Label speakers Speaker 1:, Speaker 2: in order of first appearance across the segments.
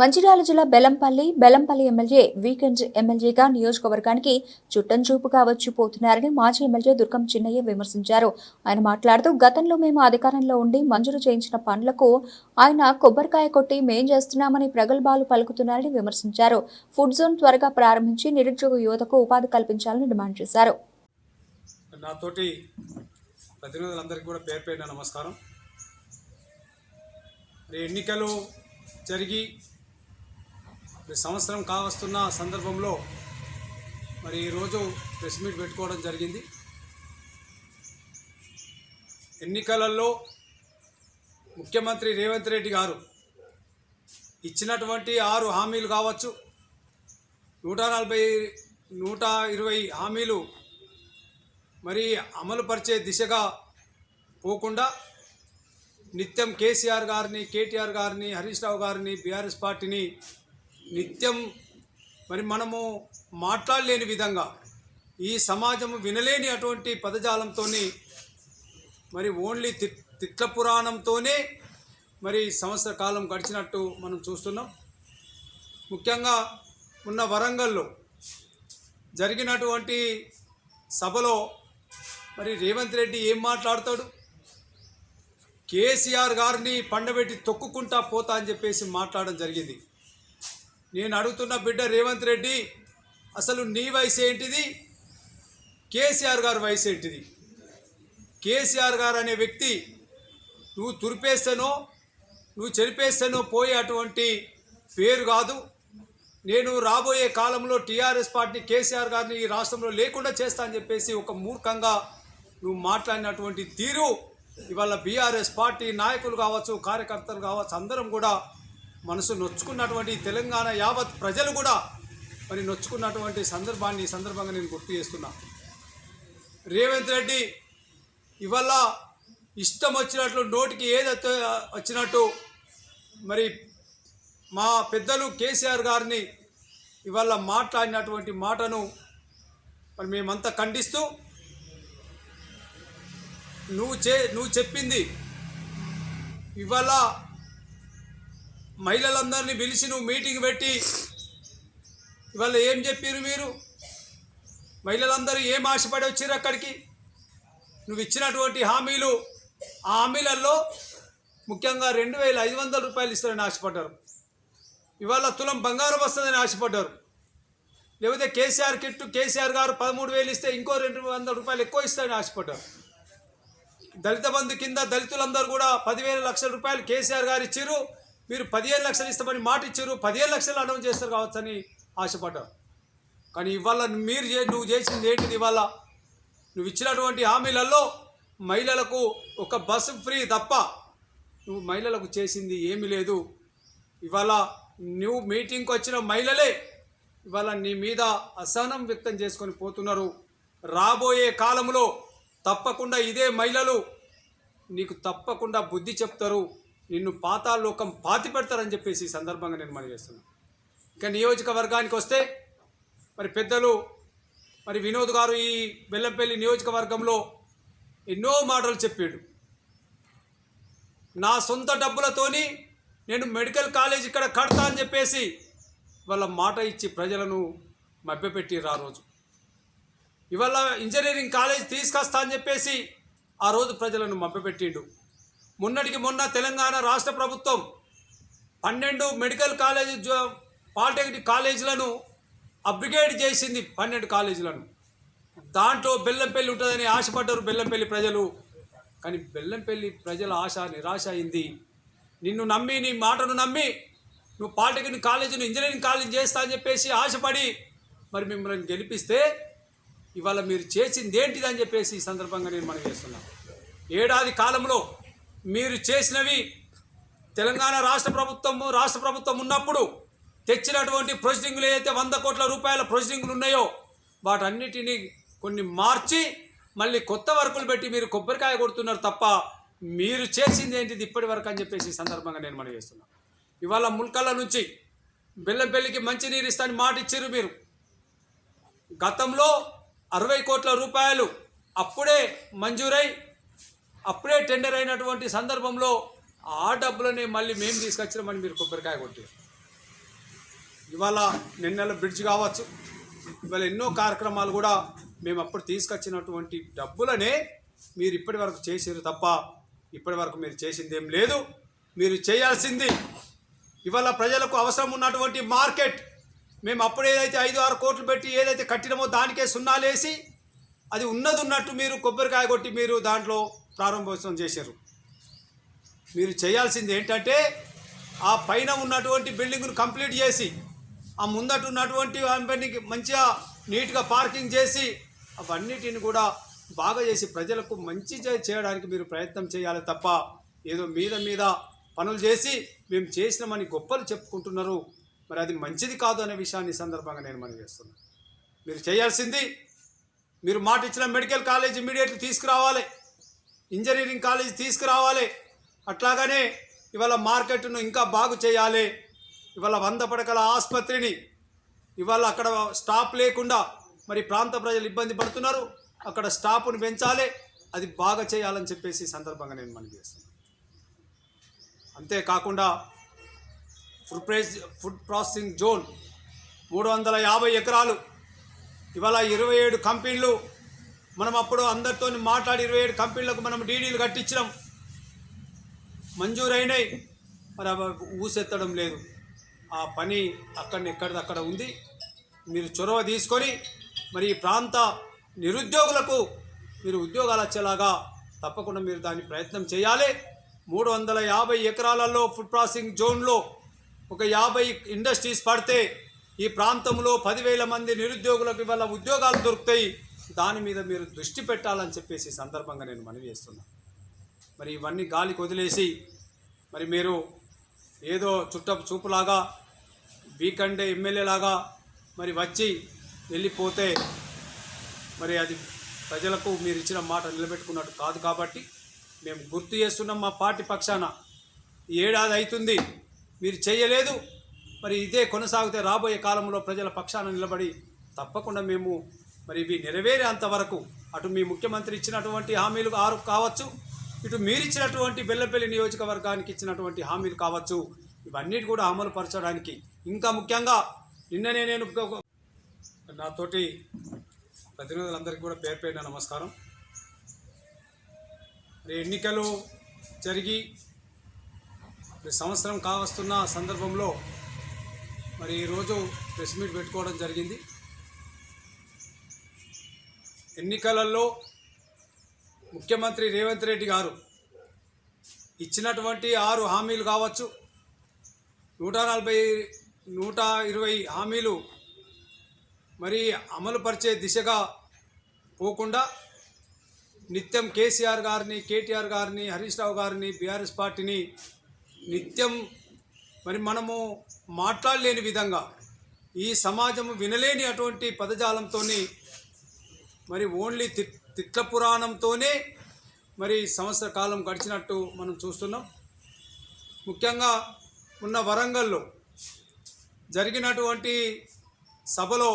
Speaker 1: మంచిర్యాల జిల్లా Bellampalli Bellampalli MLA weekend ఎమ్మెల్యేగా నియోజకవర్గానికి చుట్టం చూపుగా వచ్చిపోతున్నారని మాజీ ఎమ్మెల్యే దుర్గం చిన్నయ్య విమర్శించారు. ఆయన మాట్లాడుతూ గతంలో మేము అధికారంలో ఉండి మంజూరు చేయించిన పనులకు ఆయన కొబ్బరికాయ కొట్టి మేం చేస్తున్నామని ప్రగల్భాలు పలుకుతున్నారని విమర్శించారు. ఫుడ్ జోన్ త్వరగా ప్రారంభించి నిరుద్యోగ యువతకు ఉపాధి కల్పించాలని డిమాండ్ చేశారు.
Speaker 2: నాతోటి ప్రతినిధులందరికీ కూడా పేరు పేరున నమస్కారం. ఎన్నికలు జరిగి మరి సంవత్సరం కావస్తున్న సందర్భంలో మరి ఈరోజు ప్రెస్ మీట్ పెట్టుకోవడం జరిగింది. ఎన్నికలలో ముఖ్యమంత్రి రేవంత్ రెడ్డి గారు ఇచ్చినటువంటి ఆరు హామీలు కావచ్చు నూట నలభై నూట ఇరవై హామీలు మరి అమలుపరిచే దిశగా పోకుండా నిత్యం కేసీఆర్ గారిని కేటీఆర్ గారిని హరీష్ రావు గారిని బీఆర్ఎస్ పార్టీని నిత్యం మరి మనము మాట్లాడలేని విధంగా ఈ సమాజం వినలేని అటువంటి పదజాలంతో మరి ఓన్లీ తి తిట్ల పురాణంతోనే మరి సంవత్సర కాలం గడిచినట్టు మనం చూస్తున్నాం. ముఖ్యంగా ఉన్న వరంగల్లో జరిగినటువంటి సభలో మరి రేవంత్ రెడ్డి ఏం మాట్లాడతాడు? కేసీఆర్ గారిని పండబెట్టి తొక్కుకుంటా పోతా అని చెప్పేసి మాట్లాడడం జరిగింది. నేను అడుగుతున్న బిడ్డ రేవంత్ రెడ్డి అసలు నీ వయసు ఏంటిది? కేసీఆర్ గారి వయసు ఏంటిది? కేసీఆర్ గారు అనే వ్యక్తి నువ్వు తురిపేస్తేనో నువ్వు చెరిపేస్తేనో పోయే అటువంటి పేరు కాదు. నేను రాబోయే కాలంలో టీఆర్ఎస్ పార్టీ కేసీఆర్ గారిని ఈ రాష్ట్రంలో లేకుండా చేస్తా అని చెప్పేసి ఒక మూర్ఖంగా నువ్వు మాట్లాడినటువంటి తీరు. ఇవాళ బీఆర్ఎస్ పార్టీ నాయకులు కావచ్చు కార్యకర్తలు కావచ్చు అందరం కూడా మనసు నొచ్చుకున్నటువంటి తెలంగాణ యావత్ ప్రజలు కూడా మరి నొచ్చుకున్నటువంటి సందర్భాన్ని ఈ సందర్భంగా నేను గుర్తు చేస్తున్నా. రేవంత్ రెడ్డి ఇవాళ ఇష్టం వచ్చినట్లు నోటికి ఏదైతే వచ్చినట్టు మరి మా పెద్దలు కేసీఆర్ గారిని ఇవాళ మాట్లాడినటువంటి మాటను మరి మేమంతా ఖండిస్తూ నువ్వు చే నువ్వు చెప్పింది ఇవాళ మహిళలందరినీ పిలిచి నువ్వు మీటింగ్ పెట్టి ఇవాళ ఏం చెప్పారు మీరు? మహిళలందరూ ఏం ఆశపడి వచ్చారు అక్కడికి? నువ్వు ఇచ్చినటువంటి హామీలు ఆ హామీలలో ముఖ్యంగా రెండు వేల ఐదు వందల రూపాయలు ఇస్తారని ఆశపడ్డారు. ఇవాళ తులం బంగారం వస్తుందని ఆశపడ్డారు. లేకపోతే కేసీఆర్ కిట్టు కేసీఆర్ గారు పదమూడు వేలు ఇస్తే ఇంకో రెండు వందల రూపాయలు ఎక్కువ ఇస్తారని ఆశపడ్డారు. దళిత బంధు కింద దళితులందరూ కూడా పదివేల లక్షల రూపాయలు కేసీఆర్ గారు ఇచ్చారు మీరు పదిహేను లక్షలు ఇస్తామని మాట ఇచ్చారు పదిహేను లక్షలు అనౌన్స్ చేస్తారు కావచ్చని ఆశపడ్డారు. కానీ ఇవాళ మీరు చే నువ్వు చేసింది ఏంటిది ఇవాళ? నువ్వు ఇచ్చినటువంటి హామీలలో మహిళలకు ఒక బస్సు ఫ్రీ తప్ప నువ్వు మహిళలకు చేసింది ఏమీ లేదు. ఇవాళ నువ్వు మీటింగ్కి వచ్చిన మహిళలే ఇవాళ నీ మీద అసహనం వ్యక్తం చేసుకొని పోతున్నారు. రాబోయే కాలంలో తప్పకుండా ఇదే మహిళలు నీకు తప్పకుండా బుద్ధి చెప్తారు. నిన్ను పాతాలోకం పాతి పెడతారని చెప్పేసి ఈ సందర్భంగా నేను మనం చేస్తున్నాను ఇంకా నియోజకవర్గానికి వస్తే మరి పెద్దలు మరి వినోద్ గారు ఈ బెల్లంపల్లి నియోజకవర్గంలో ఎన్నో మాటలు చెప్పాడు. నా సొంత డబ్బులతోని నేను మెడికల్ కాలేజ్ ఇక్కడ కడతా అని చెప్పేసి వాళ్ళ మాట ఇచ్చి ప్రజలను మభ్యపెట్టిర్రు ఆ రోజు. ఇవాళ ఇంజనీరింగ్ కాలేజ్ తీసుకొస్తా అని చెప్పేసి ఆ రోజు ప్రజలను మభ్యపెట్టిండు మొన్నటికి మొన్న తెలంగాణ రాష్ట్ర ప్రభుత్వం పన్నెండు మెడికల్ కాలేజ్ పాలిటెక్నిక్ కాలేజీలను అప్గ్రేడ్ చేసింది పన్నెండు కాలేజీలను. దాంట్లో బెల్లంపల్లి ఉంటుందని ఆశపడ్డారు బెల్లంపల్లి ప్రజలు. కానీ బెల్లంపల్లి ప్రజల ఆశ నిరాశ అయింది. నిన్ను నమ్మి నీ మాటను నమ్మి నువ్వు పాలిటెక్నిక్ కాలేజీని ఇంజనీరింగ్ కాలేజ్ చేస్తా అని చెప్పేసి ఆశపడి మరి మిమ్మల్ని గెలిపిస్తే ఇవాళ మీరు చేసింది ఏంటిదని చెప్పేసి ఈ సందర్భంగా నేను మనం చేస్తున్నాను ఏడాది కాలంలో మీరు చేసినవి తెలంగాణ రాష్ట్ర ప్రభుత్వము రాష్ట్ర ప్రభుత్వం ఉన్నప్పుడు తెచ్చినటువంటి ప్రొసీడింగ్లు ఏదైతే వంద కోట్ల రూపాయల ప్రొసీడింగ్లు ఉన్నాయో వాటన్నిటినీ కొన్ని మార్చి మళ్ళీ కొత్త వర్కులు పెట్టి మీరు కొబ్బరికాయ కొడుతున్నారు తప్ప మీరు చేసింది ఏంటిది ఇప్పటి వరకు అని చెప్పేసి సందర్భంగా నేను మనం చేస్తున్నాను ఇవాళ ముల్కల్ల నుంచి బెల్లంపల్లికి మంచి నీరు ఇస్తాని మాట ఇచ్చారు మీరు. గతంలో అరవై కోట్ల రూపాయలు అప్పుడే మంజూరై అప్పుడే టెండర్ అయినటువంటి సందర్భంలో ఆ డబ్బులని మళ్ళీ మేము తీసుకొచ్చినామని మీరు కొబ్బరికాయ కొట్టారు ఇవాళ నిన్నెల బ్రిడ్జ్ కావచ్చు ఇవాళ ఎన్నో కార్యక్రమాలు కూడా మేము అప్పుడు తీసుకొచ్చినటువంటి డబ్బులనే మీరు ఇప్పటి వరకు చేసారు తప్ప ఇప్పటి వరకు మీరు చేసింది ఏం లేదు. మీరు చేయాల్సింది ఇవాళ ప్రజలకు అవసరం ఉన్నటువంటి మార్కెట్. మేము అప్పుడు ఏదైతే ఐదు ఆరు కోట్లు పెట్టి ఏదైతే కట్టినామో దానికే సున్నాలేసి అది ఉన్నది ఉన్నట్టు మీరు కొబ్బరికాయ కొట్టి మీరు దాంట్లో ప్రారంభోత్సవం చేశారు. మీరు చేయాల్సింది ఏంటంటే ఆ పైన ఉన్నటువంటి బిల్డింగ్ను కంప్లీట్ చేసి ఆ ముందట ఉన్నటువంటి కంపెనీకి మంచిగా నీట్గా పార్కింగ్ చేసి అవన్నిటిని కూడా బాగా చేసి ప్రజలకు మంచి చేయడానికి మీరు ప్రయత్నం చేయాలి తప్ప ఏదో మీద మీద పనులు చేసి మేము చేసినామని గొప్పలు చెప్పుకుంటున్నారు. మరి అది మంచిది కాదు అనే విషయాన్ని సందర్భంగా నేను మనం చేస్తున్నాను మీరు చేయాల్సింది మీరు మాట ఇచ్చిన మెడికల్ కాలేజ్ ఇమీడియట్లీ తీసుకురావాలి. ఇంజనీరింగ్ కాలేజ్ తీసుకురావాలి. అట్లాగనే ఇవాళ మార్కెట్ను ఇంకా బాగు చేయాలి. ఇవాళ వంద పడకల ఆసుపత్రిని ఇవాళ అక్కడ స్టాప్ లేకుండా మరి ప్రాంత ప్రజలు ఇబ్బంది పడుతున్నారు. అక్కడ స్టాఫ్ను పెంచాలి. అది బాగా చేయాలని చెప్పేసి సందర్భంగా నేను మనకి చేస్తున్నాను. అంతేకాకుండా food price food processing zone మూడు వందల యాభై ఎకరాలు. ఇవాళ ఇరవై ఏడు కంపెనీలు మనం అప్పుడు అందరితో మాట్లాడి ఇరవై ఏడు కంపెనీలకు మనం డీడీలు కట్టించినాం. మంజూరైనాయి మరి ఊసెత్తడం లేదు. ఆ పని అక్కడ ఎక్కడిదక్కడ ఉంది. మీరు చొరవ తీసుకొని మరి ఈ ప్రాంత నిరుద్యోగులకు మీరు ఉద్యోగాలు వచ్చేలాగా తప్పకుండా మీరు దాని ప్రయత్నం చేయాలి. మూడు వందల యాభై ఎకరాలలో ఫుడ్ ప్రాసెసింగ్ జోన్లో ఒక యాభై ఇండస్ట్రీస్ పడితే ఈ ప్రాంతంలో పదివేల మంది నిరుద్యోగులకు ఇవాళ ఉద్యోగాలు దొరుకుతాయి. దాని మీద మీరు దృష్టి పెట్టాలని చెప్పేసి సందర్భంగా నేను మనవి చేస్తున్నాను మరి ఇవన్నీ గాలికి వదిలేసి మరి మీరు ఏదో చుట్టపు చూపులాగా వీకండే ఎమ్మెల్యేలాగా మరి వచ్చి వెళ్ళిపోతే మరి అది ప్రజలకు మీరు ఇచ్చిన మాట నిలబెట్టుకున్నట్టు కాదు కాబట్టి మేము గుర్తు చేస్తున్నాం మా పార్టీ పక్షాన. ఈ ఏడాది అవుతుంది మీరు చేయలేదు మరి ఇదే కొనసాగితే రాబోయే కాలంలో ప్రజల పక్షాన నిలబడి తప్పకుండా మేము మరి ఇవి నెరవేరేంత వరకు అటు మీ ముఖ్యమంత్రి ఇచ్చినటువంటి హామీలు ఆరు కావచ్చు ఇటు మీరిచ్చినటువంటి బెల్లపల్లి నియోజకవర్గానికి ఇచ్చినటువంటి హామీలు కావచ్చు ఇవన్నిటి కూడా అమలు పరచడానికి ఇంకా ముఖ్యంగా నిన్ననే నేను నాతోటి ప్రతినిధులందరికీ కూడా పేరు పేరిన నమస్కారం. ఎన్నికలు జరిగి సంవత్సరం కావస్తున్న సందర్భంలో మరి ఈరోజు ప్రెస్ మీట్ పెట్టుకోవడం జరిగింది. ఎన్నికలలో ముఖ్యమంత్రి రేవంత్ రెడ్డి గారు ఇచ్చినటువంటి ఆరు హామీలు కావచ్చు నూట నలభై నూట ఇరవై హామీలు మరి అమలుపరిచే దిశగా పోకుండా నిత్యం కేసీఆర్ గారిని కేటీఆర్ గారిని హరీష్ రావు గారిని బీఆర్ఎస్ పార్టీని నిత్యం మరి మనము మాట్లాడలేని విధంగా ఈ సమాజము వినలేని అటువంటి పదజాలంతో మరి ఓన్లీ తి తిట్ల పురాణంతోనే మరి సంవత్సర కాలం గడిచినట్టు మనం చూస్తున్నాం. ముఖ్యంగా ఉన్న వరంగల్లో జరిగినటువంటి సభలో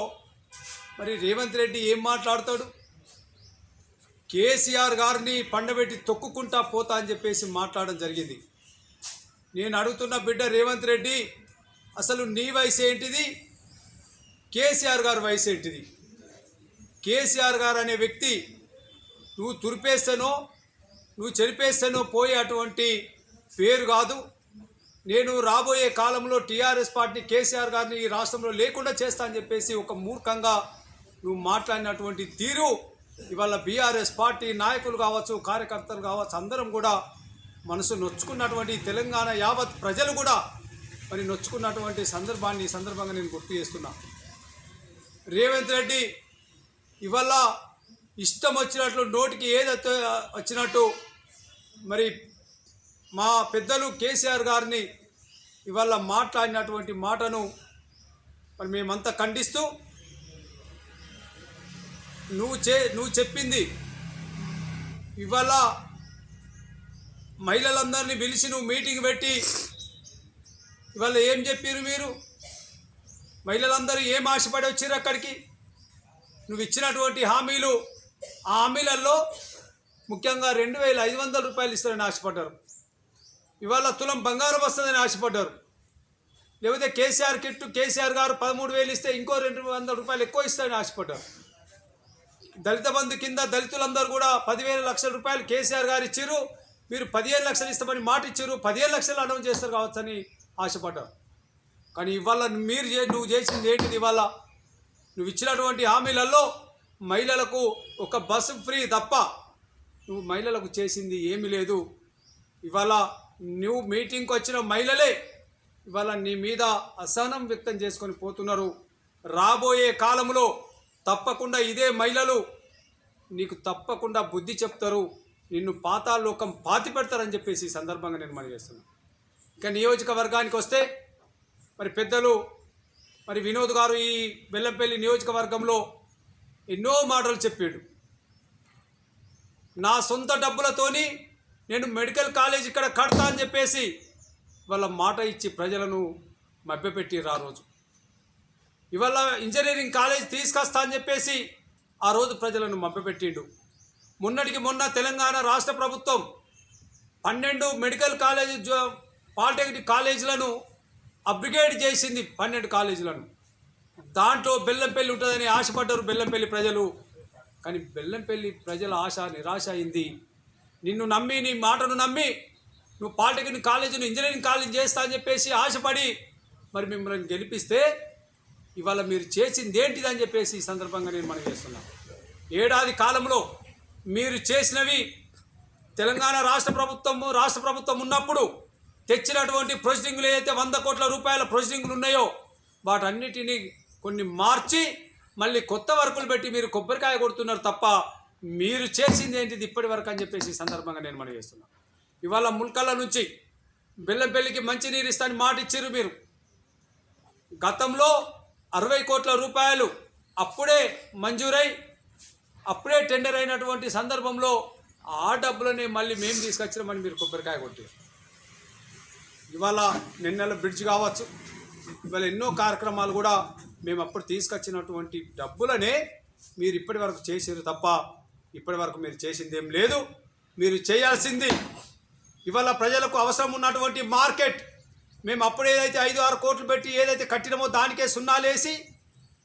Speaker 2: మరి రేవంత్ రెడ్డి ఏం మాట్లాడతాడు? కేసీఆర్ గారిని పండబెట్టి తొక్కుకుంటా పోతా అని చెప్పేసి మాట్లాడడం జరిగింది. నేను అడుగుతున్న బిడ్డ రేవంత్ రెడ్డి అసలు నీ వయసు ఏంటిది? కేసీఆర్ గారి వయసు ఏంటిది? కేసీఆర్ గారు అనే వ్యక్తి నువ్వు తురిపేస్తేనో నువ్వు చెరిపేస్తేనో పోయే అటువంటి పేరు కాదు. నేను రాబోయే కాలంలో టీఆర్ఎస్ పార్టీ కేసీఆర్ గారిని ఈ రాష్ట్రంలో లేకుండా చేస్తా అని చెప్పేసి ఒక మూర్ఖంగా నువ్వు మాట్లాడినటువంటి తీరు ఇవాళ బీఆర్ఎస్ పార్టీ నాయకులు కావచ్చు కార్యకర్తలు కావచ్చు అందరం కూడా మనసు నొచ్చుకున్నటువంటి తెలంగాణ యావత్ ప్రజలు కూడా మరి నొచ్చుకున్నటువంటి సందర్భాన్ని ఈ సందర్భంగా నేను గుర్తు చేస్తున్నా. రేవంత్ రెడ్డి ఇవాళ ఇష్టం వచ్చినట్లు నోటికి ఏదైతే వచ్చినట్టు మరి మా పెద్దలు కేసీఆర్ గారిని ఇవాళ మాట్లాడినటువంటి మాటను మరి మేమంతా ఖండిస్తూ నువ్వు చే నువ్వు చెప్పింది ఇవాళ మహిళలందరినీ పిలిచి నువ్వు మీటింగ్ పెట్టి ఇవాళ ఏం చెప్పారు మీరు? మహిళలందరూ ఏం ఆశపడి వచ్చారు అక్కడికి? నువ్వు ఇచ్చినటువంటి హామీలు ఆ హామీలలో ముఖ్యంగా రెండు వేల ఐదు వందల రూపాయలు ఇస్తారని ఆశపడ్డారు. ఇవాళ తులం బంగారం వస్తుందని ఆశపడ్డారు. లేకపోతే కేసీఆర్ కిట్టు కేసీఆర్ గారు పదమూడు వేలు ఇస్తే ఇంకో రెండు వందల రూపాయలు ఎక్కువ ఇస్తారని ఆశపడ్డారు. దళిత బంధు కింద దళితులందరూ కూడా పదివేల లక్షల రూపాయలు కేసీఆర్ గారు ఇచ్చారు మీరు పదిహేను లక్షలు ఇస్తామని మాట ఇచ్చారు పదిహేను లక్షలు అనౌన్స్ చేస్తారు కావచ్చని ఆశపడ్డారు. కానీ ఇవాళ మీరు నువ్వు చేసింది ఏంటిది ఇవాళ? నువ్వు ఇచ్చినటువంటి హామీలలో మహిళలకు ఒక బస్సు ఫ్రీ తప్ప నువ్వు మహిళలకు చేసింది ఏమీ లేదు. ఇవాళ నువ్వు మీటింగ్కి వచ్చిన మహిళలే ఇవాళ నీ మీద అసహనం వ్యక్తం చేసుకొని పోతున్నారు. రాబోయే కాలంలో తప్పకుండా ఇదే మహిళలు నీకు తప్పకుండా బుద్ధి చెప్తారు. నిన్ను పాతాలోకం పాతి పెడతారని చెప్పేసి ఈ సందర్భంగా నేను మనం చేస్తున్నాను ఇక నియోజకవర్గానికి వస్తే మరి పెద్దలు మరి వినోద్ గారు ఈ బెల్లంపల్లి నియోజకవర్గంలో ఎన్నో మాటలు చెప్పాడు. నా సొంత డబ్బులతోని నేను మెడికల్ కాలేజ్ ఇక్కడ కడతా అని చెప్పేసి వాళ్ళ మాట ఇచ్చి ప్రజలను మభ్యపెట్టిరు ఆ రోజు. ఇవాళ ఇంజనీరింగ్ కాలేజ్ తీసుకొస్తా అని చెప్పేసి ఆ రోజు ప్రజలను మభ్యపెట్టిండు. మొన్నటికి మొన్న తెలంగాణ రాష్ట్ర ప్రభుత్వం పన్నెండు మెడికల్ కాలేజ్ పాలిటెక్నిక్ కాలేజీలను అప్గ్రేడ్ చేసింది పన్నెండు కాలేజీలను. దాంట్లో బెల్లంపల్లి ఉంటుందని ఆశపడ్డారు బెల్లంపల్లి ప్రజలు. కానీ బెల్లంపల్లి ప్రజల ఆశ నిరాశ అయింది. నిన్ను నమ్మి నీ మాటను నమ్మి నువ్వు పాలిటెక్నిక్ కాలేజీని ఇంజనీరింగ్ కాలేజ్ చేస్తా అని చెప్పేసి ఆశపడి మరి మిమ్మల్ని గెలిపిస్తే ఇవాళ మీరు చేసింది ఏంటిది అని చెప్పేసి ఈ సందర్భంగా నేను మనం చేస్తున్నాను ఏడాది కాలంలో మీరు చేసినవి తెలంగాణ రాష్ట్ర ప్రభుత్వము రాష్ట్ర ప్రభుత్వం ఉన్నప్పుడు తెచ్చినటువంటి ప్రొసీడింగ్లు ఏదైతే వంద కోట్ల రూపాయల ప్రొసీడింగ్లు ఉన్నాయో వాటన్నిటినీ కొన్ని మార్చి మళ్ళీ కొత్త వర్కులు పెట్టి మీరు కొబ్బరికాయ కొడుతున్నారు తప్ప మీరు చేసింది ఏంటిది ఇప్పటి వరకు అని చెప్పేసి ఈ సందర్భంగా నేను మనం చేస్తున్నాను ఇవాళ ముల్కల్ల నుంచి బెల్లంపల్లికి మంచినీరు ఇస్తాని మాట ఇచ్చారు మీరు. గతంలో అరవై కోట్ల రూపాయలు అప్పుడే మంజూరై అప్పుడే టెండర్ అయినటువంటి సందర్భంలో ఆ డబ్బులని మళ్ళీ మేము తీసుకొచ్చినామని మీరు కొబ్బరికాయ కొట్టారు ఇవాళ నిన్నెల బ్రిడ్జ్ కావచ్చు ఇవాళ ఎన్నో కార్యక్రమాలు కూడా మేము అప్పుడు తీసుకొచ్చినటువంటి డబ్బులనే మీరు ఇప్పటి వరకు చేసారు తప్ప ఇప్పటి వరకు మీరు చేసింది ఏం లేదు. మీరు చేయాల్సింది ఇవాళ ప్రజలకు అవసరం ఉన్నటువంటి మార్కెట్. మేము అప్పుడు ఏదైతే ఐదు ఆరు కోట్లు పెట్టి ఏదైతే కట్టినమో దానికే సున్నాలేసి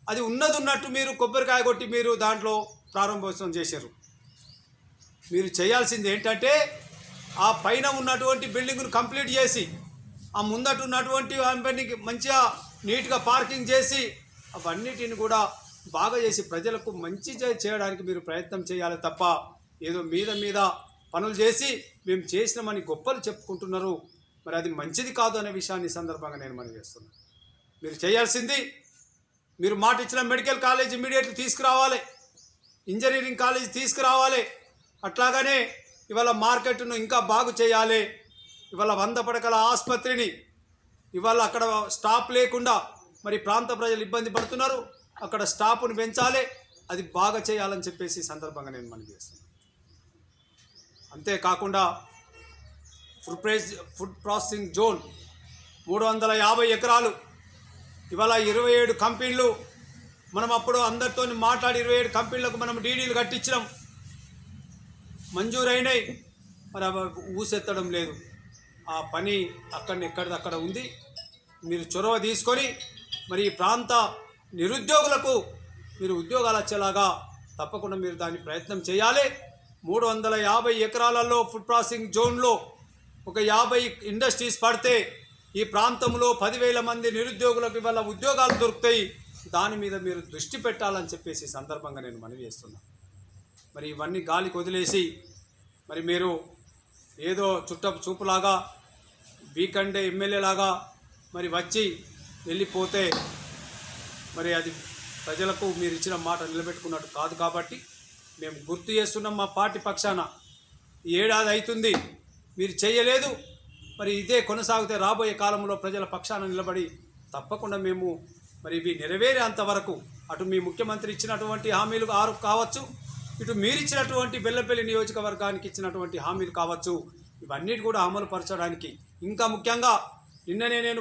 Speaker 2: అది ఉన్నది ఉన్నట్టు మీరు కొబ్బరికాయ కొట్టి మీరు దాంట్లో ప్రారంభోత్సవం చేశారు మీరు చేయాల్సింది ఏంటంటే ఆ పైన ఉన్నటువంటి బిల్డింగ్ను కంప్లీట్ చేసి ఆ ముందట ఉన్నటువంటి అవన్నీ మంచిగా నీట్గా పార్కింగ్ చేసి అవన్నిటిని కూడా బాగా చేసి ప్రజలకు మంచి చేయడానికి మీరు ప్రయత్నం చేయాలి తప్ప ఏదో మీద మీద పనులు చేసి మేము చేసినామని గొప్పలు చెప్పుకుంటున్నారు. మరి అది మంచిది కాదు అనే విషయాన్ని సందర్భంగా నేను మనం చేస్తున్నాను మీరు చేయాల్సింది మీరు మాట ఇచ్చిన మెడికల్ కాలేజ్ ఇమీడియట్లీ తీసుకురావాలి. ఇంజనీరింగ్ కాలేజ్ తీసుకురావాలి. అట్లాగనే ఇవాళ మార్కెట్ను ఇంకా బాగు చేయాలి. ఇవాళ వంద పడకల ఆసుపత్రిని ఇవాళ అక్కడ స్టాప్ లేకుండా మరి ప్రాంత ప్రజలు ఇబ్బంది పడుతున్నారు. అక్కడ స్టాఫ్ను పెంచాలి. అది బాగా చేయాలని చెప్పేసి సందర్భంగా నేను మనం చేస్తున్నాను. అంతేకాకుండా food price food processing zone మూడు వందల యాభై ఎకరాలు. ఇవాళ ఇరవై ఏడు కంపెనీలు మనం అప్పుడు అందరితో మాట్లాడి ఇరవై ఏడు కంపెనీలకు మనం డీడీలు కట్టించినాం. మంజూరైనాయి మరి అవి ఊసెత్తడం లేదు. ఆ పని అక్కడ ఎక్కడిదక్కడ ఉంది. మీరు చొరవ తీసుకొని మరి ఈ ప్రాంత నిరుద్యోగులకు మీరు ఉద్యోగాలు వచ్చేలాగా తప్పకుండా మీరు దాన్ని ప్రయత్నం చేయాలి. మూడు వందల యాభై ఎకరాలలో ఫుడ్ ప్రాసెసింగ్ జోన్లో ఒక యాభై ఇండస్ట్రీస్ పడితే ఈ ప్రాంతంలో పదివేల మంది నిరుద్యోగులకు ఇవాళ ఉద్యోగాలు దొరుకుతాయి. దాని మీద మీరు దృష్టి పెట్టాలని చెప్పేసి సందర్భంగా నేను మనవి చేస్తున్నాను మరి ఇవన్నీ గాలికి వదిలేసి మరి మీరు ఏదో చుట్ట చూపులాగా వీకండే ఎమ్మెల్యేలాగా మరి వచ్చి వెళ్ళిపోతే మరి అది ప్రజలకు మీరు ఇచ్చిన మాట నిలబెట్టుకున్నట్టు కాదు కాబట్టి మేము గుర్తు చేస్తున్నాం మా పార్టీ పక్షాన. ఈ ఏడాది అవుతుంది మీరు చేయలేదు. మరి ఇదే కొనసాగితే రాబోయే కాలంలో ప్రజల పక్షాన నిలబడి తప్పకుండా మేము మరి ఇవి నెరవేరేంత వరకు అటు మీ ముఖ్యమంత్రి ఇచ్చినటువంటి హామీలు ఆరు కావచ్చు ఇటు మీరిచ్చినటువంటి బెల్లపల్లి నియోజకవర్గానికి ఇచ్చినటువంటి హామీలు కావచ్చు ఇవన్నీ కూడా అమలు పరచడానికి. ఇంకా ముఖ్యంగా నిన్ననే నేను